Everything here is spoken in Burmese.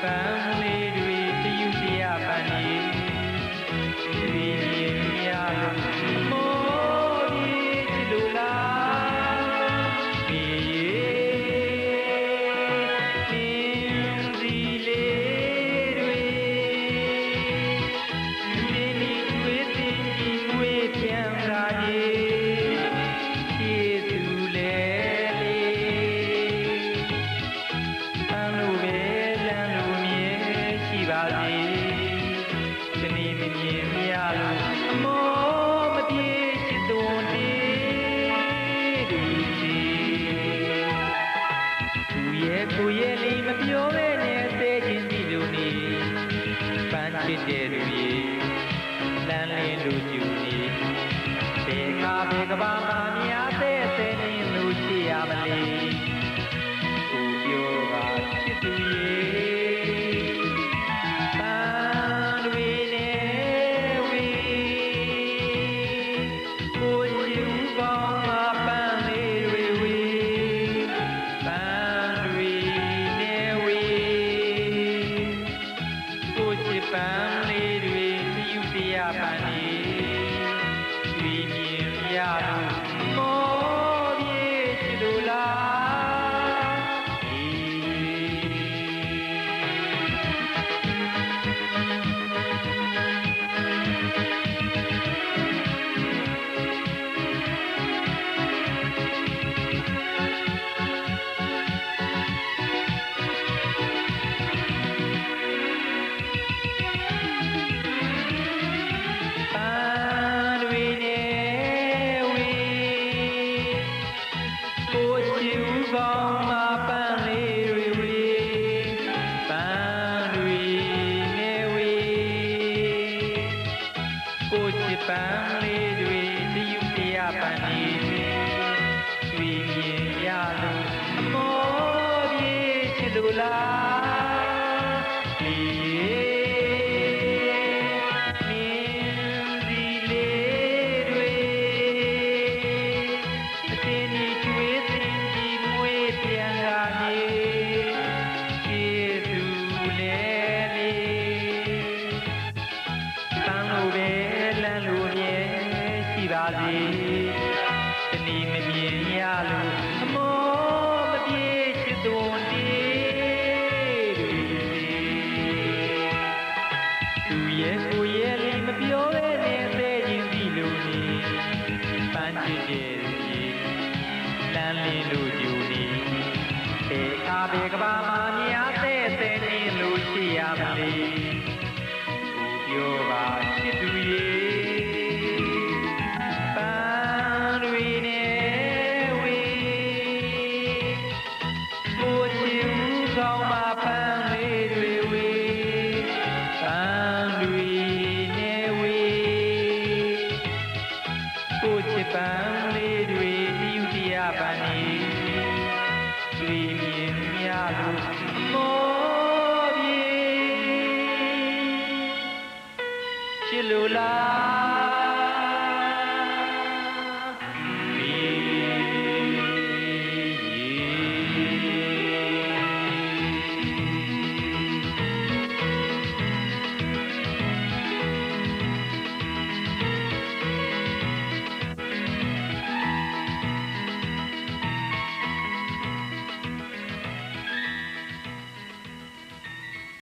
found. ရဲ့ကိုရဲ့လေးမပြောဘဲနဲ့တဲချင်းဒီလိုနေပန်းချစ်တဲ့လူကြီးလမ်းလေးလူကျူကြီးဘယ်ကဘယ်ကဘာမှာ Yeah, ပန်းလေးတွေတယူတရားပန်းနေပြီရွေမြင်ရလို့မောပြေချစ်လို့လားဒီ ကဘာမှာမြားတဲ့တဲ့နေလို့ရှိရမလေဦးပြောပါချစ်သူရေပန်းတွေနဲ့ဝေးကိုချင်ဦးကောင်းပါပန်းလေးတွေဝေးပန်းတွေနဲ့ဝေးကိုချစ်ပန်းလေးတွေဒီဥတီယာပန်းနေ Sri lá.